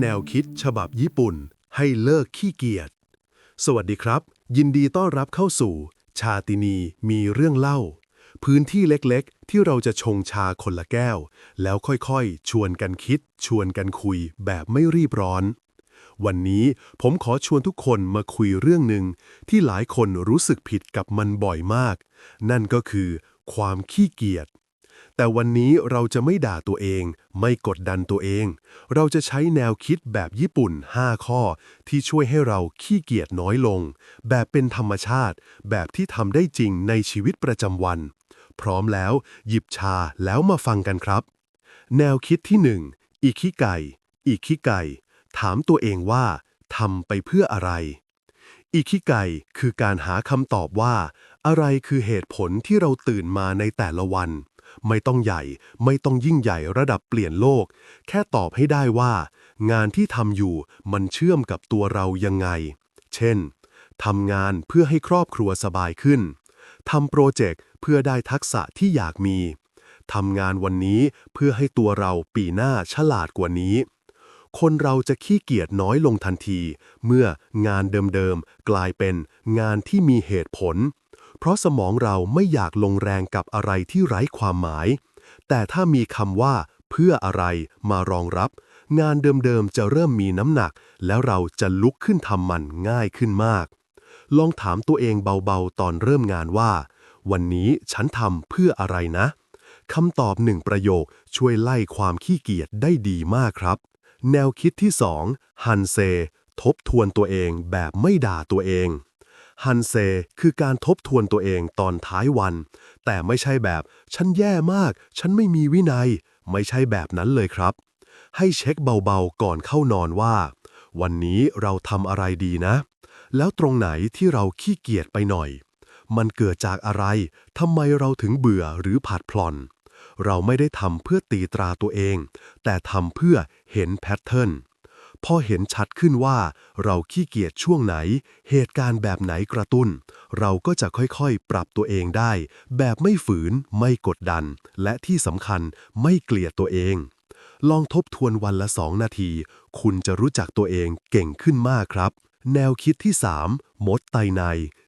แนวคิดฉบับญี่ปุ่น ให้เลิกขี้เกียจ สวัสดีครับ ยินดีต้อนรับเข้าสู่ ชาตินีมีเรื่องเล่า พื้นที่เล็กๆ ที่เราจะชงชาคนละแก้ว แล้วค่อยๆ ชวนกันคิด ชวนกันคุยแบบไม่รีบร้อน วันนี้ผมขอชวนทุกคนมาคุยเรื่องหนึ่งที่หลายคนรู้สึกผิดกับมันบ่อยมาก นั่นก็คือ ความขี้เกียจ แต่วันนี้เราจะไม่ด่าตัวเอง ไม่กดดันตัวเอง เราจะใช้แนวคิดแบบญี่ปุ่น 5 ข้อ ที่ช่วยให้เราขี้เกียจน้อยลง แบบเป็นธรรมชาติ แบบที่ทำได้จริงในชีวิตประจำวัน พร้อมแล้วหยิบชาแล้วมาฟังกันครับ แนวคิดที่ 1. อิคิไกอิคิไกถามตัวเองว่าทำไปเพื่ออะไรอิคิไกคือการหาคำตอบว่า อะไรคือเหตุผลที่เราตื่นมาในแต่ละวัน ไม่ต้องใหญ่ ไม่ต้องยิ่งใหญ่ระดับเปลี่ยนโลก แค่ตอบให้ได้ว่า งานที่ทำอยู่มันเชื่อมกับตัวเรายังไง เช่นทำงานเพื่อให้ครอบครัวสบายขึ้นทำโปรเจกต์เพื่อได้ทักษะที่อยากมีทำงานวันนี้เพื่อให้ตัวเราปีหน้าฉลาดกว่านี้ คนเราจะขี้เกียจน้อยลงทันที เมื่องานเดิมๆ กลายเป็นงานที่มีเหตุผล เพราะสมองเราไม่อยากลงแรงกับอะไรที่ไร้ความหมาย แต่ถ้ามีคำว่า เพื่ออะไรมารองรับ งานเดิมๆจะเริ่มมีน้ำหนัก แล้วเราจะลุกขึ้นทำมันง่ายขึ้นมาก ลองถามตัวเองเบาๆตอนเริ่มงานว่า วันนี้ฉันทำเพื่ออะไรนะคำตอบหนึ่งประโยคช่วยไล่ความขี้เกียจได้ดีมากครับ แนวคิดที่ 2 ฮันเซ ทบทวนตัวเองแบบไม่ด่าตัวเอง ฮันเซคือการทบทวนตัวเองตอนท้ายวัน แต่ไม่ใช่แบบ ฉันแย่มาก ฉันไม่มีวินัย ไม่ใช่แบบนั้นเลยครับ ให้เช็คเบาๆก่อนเข้านอนว่า วันนี้เราทำอะไรดีนะ แล้วตรงไหนที่เราขี้เกียจไปหน่อย มันเกิดจากอะไรทำไมเราถึงเบื่อหรือผัดพลอน เราไม่ได้ทำเพื่อตีตราตัวเอง แต่ทำเพื่อเห็นแพทเทิร์น พอเห็นชัดขึ้นว่า เราขี้เกียจช่วงไหน เหตุการณ์แบบไหนกระตุ้น เราก็จะค่อยๆ ปรับตัวเองได้ แบบไม่ฝืน ไม่กดดัน และที่สำคัญไม่เกลียดตัวเอง ลองทบทวนวันละสองนาที คุณจะรู้จักตัวเองเก่งขึ้นมากครับ แนวคิดที่ 3 มดไตใน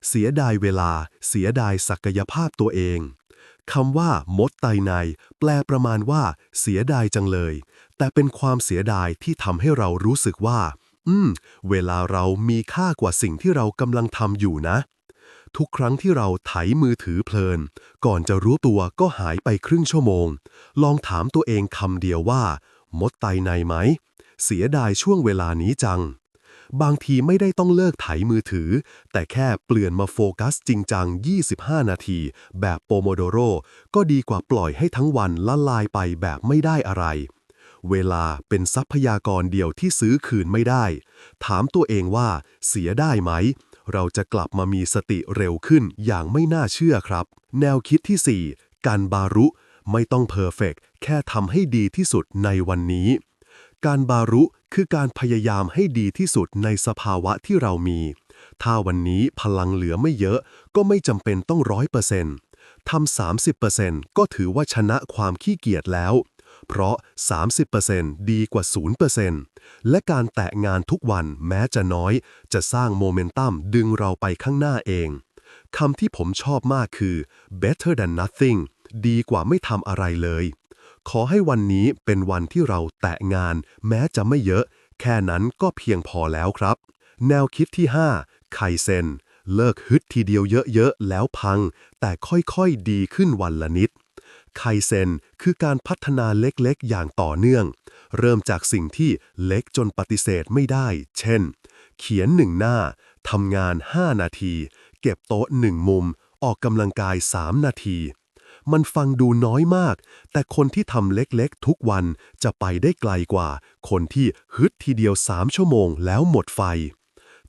เสียดายเวลา เสียดายศักยภาพตัวเอง คำว่า มดไตใน แปลประมาณว่า เสียดายจังเลย แต่เป็นความเสียดายที่ทำให้เรารู้สึกว่า อืม เวลาเรามีค่ากว่าสิ่งที่เรากำลังทำอยู่นะ ทุกครั้งที่เราไถมือถือเพลิน ก่อนจะรู้ตัวก็หายไปครึ่งชั่วโมง ลองถามตัวเองคำเดียวว่า มดไตในไหม เสียดายช่วงเวลานี้จัง บางทีไม่ได้ต้องเลิกไถมือถือ แต่แค่เปลี่ยนมาโฟกัสจริงจัง 25 นาที แบบโปโมโดโรก็ดีกว่าปล่อยให้ทั้งวันละลายไปแบบไม่ได้อะไร เวลาเป็นทรัพยากรเดียวที่ซื้อคืนไม่ได้ ถามตัวเองว่า เสียได้ไหม เราจะกลับมามีสติเร็วขึ้นอย่างไม่น่าเชื่อครับ แนวคิดที่ 4 การบารุ ไม่ต้องเพอร์เฟกแค่ทำให้ดีที่สุดในวันนี้ การบารุคือการพยายามให้ดีที่สุดในสภาวะที่เรามี ถ้าวันนี้พลังเหลือไม่เยอะ ก็ไม่จำเป็นต้องร้อยเปอร์เซ็นต์ทำ30%ก็ถือว่าชนะความขี้เกียจแล้ว เพราะ 30%ดีกว่า 0%และการแตะงานทุกวันแม้จะน้อย จะสร้างโมเมนตัมดึงเราไปข้างหน้าเอง คำที่ผมชอบมากคือ better than nothing ดีกว่าไม่ทำอะไรเลย ขอให้วันนี้เป็นวันที่เราแตะงาน แม้จะไม่เยอะ แค่นั้นก็เพียงพอแล้วครับ แนวคิดที่ 5 ไคเซนเลิกฮึดทีเดียวเยอะๆ แล้วพัง แต่ค่อยๆดีขึ้นวันละนิด ไคเซนคือการพัฒนาเล็กๆ อย่างต่อเนื่อง เริ่มจากสิ่งที่เล็กจนปฏิเสธไม่ได้ เช่น เขียนหนึ่งหน้า ทำงาน 5 นาที เก็บโต๊ะหนึ่งมุม ออกกำลังกาย 3 นาที มันฟังดูน้อยมาก แต่คนที่ทำเล็กๆ ทุกวันจะไปได้ไกลกว่า คนที่ฮึดทีเดียว3ชั่วโมงแล้วหมดไฟ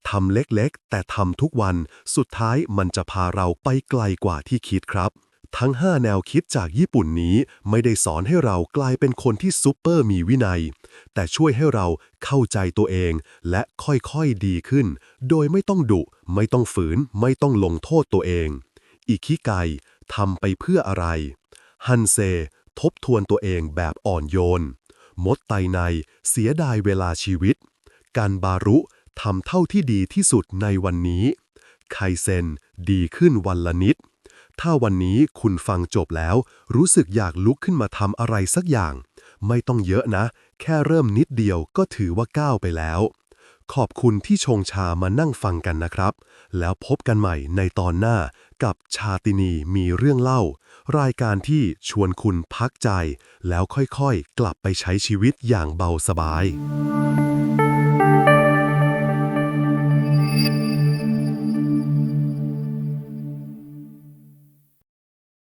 ทำเล็กๆ แต่ทำทุกวัน สุดท้ายมันจะพาเราไปไกลกว่าที่คิดครับ ทั้ง 5 แนวคิดจากญี่ปุ่นนี้ไม่ได้สอนให้เรากลายเป็นคนที่ซุปเปอร์มีวินัย แต่ช่วยให้เราเข้าใจตัวเอง และค่อยๆดีขึ้น โดยไม่ต้องดุ ไม่ต้องฝืน ไม่ต้องลงโทษตัวเองอิคิไกทำไปเพื่ออะไร ฮันเซ ทบทวนตัวเองแบบอ่อนโยน มดไตในเสียดายเวลาชีวิตการบารุทำเท่าที่ดีที่สุดในวันนี้ ไคเซนดีขึ้นวันละนิด ถ้าวันนี้คุณฟังจบแล้ว รู้สึกอยากลุกขึ้นมาทำอะไรสักอย่าง ไม่ต้องเยอะนะ แค่เริ่มนิดเดียวก็ถือว่าก้าวไปแล้ว ขอบคุณที่ชงชามานั่งฟังกันนะครับ แล้วพบกันใหม่ในตอนหน้ากับชาตินีมีเรื่องเล่า รายการที่ชวนคุณพักใจ แล้วค่อยๆ กลับไปใช้ชีวิตอย่างเบาสบาย